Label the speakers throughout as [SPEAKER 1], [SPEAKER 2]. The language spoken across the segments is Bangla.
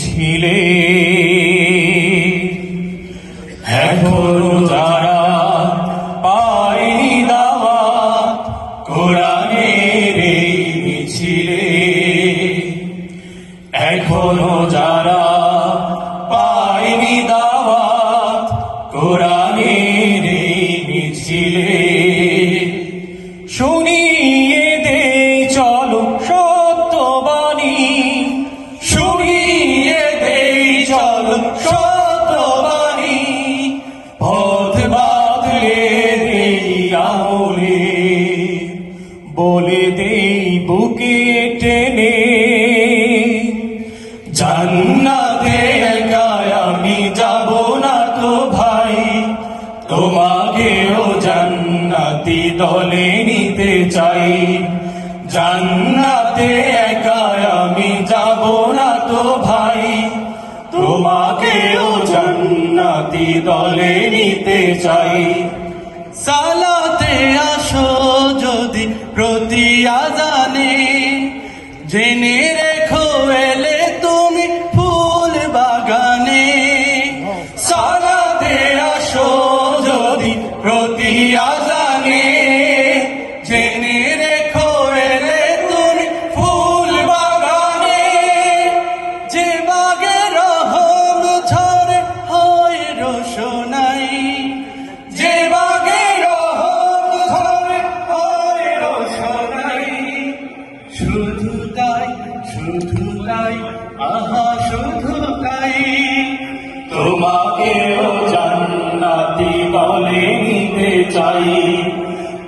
[SPEAKER 1] ছিলে। এখনও যারা পায়নি দাওয়া কোরআনের মিছিলে এখনও যারা পায়নি দাওয়া কোরআনের মিছিলে শুনি বুকে টেনে জান্নাতে একাই আমি যাব না তো ভাই। তোমাকেও জান্নাতি দলে নিতে চাই। জান্নাতে একাই আমি যাব না তো ভাই। তোমাকেও জান্নাতি দলে নিতে চাই। সালাতে আসো প্রতি আজানে জেনে রেখো এলে তুমি ফুল বাগানে। সারা দেয়া আসো যদি প্রতি তাই, আহা শুধু তাই। তোমাকেও জান্নাতি বলে নিতে চাই।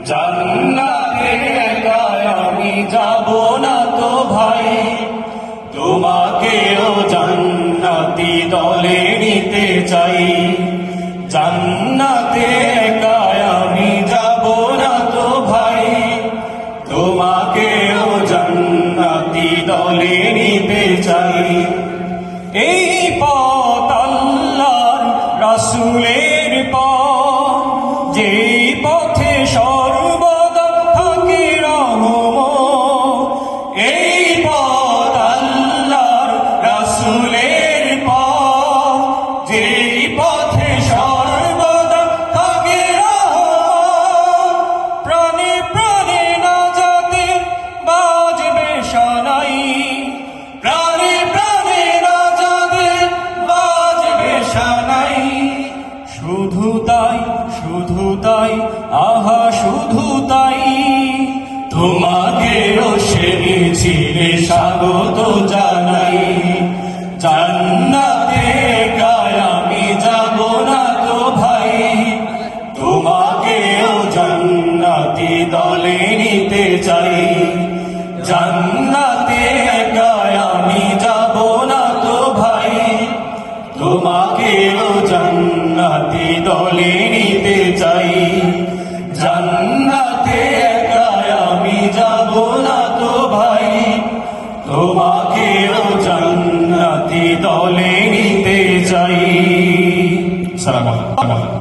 [SPEAKER 1] জান্নাতে একাই আমি যাব না তো ভাই। তোমাকেও জান্নাতি দলে নিতে চাই। রাসূলের পথ, যেই পথে সর্বদা থাকে রহমত, এই পথ আল্লাহর রাসূলের পথ, যেই পথে সর্বদা শুধু তাই তোমাকেও সে মিছিলে স্বাগত জানাই। জান্নাতে আমি যাব না তো ভাই। তোমাকেও জান্নাতি দলে নিতে চাই। জান তোমাকেও জান্নাতি দলে নিতে চাই। সালাম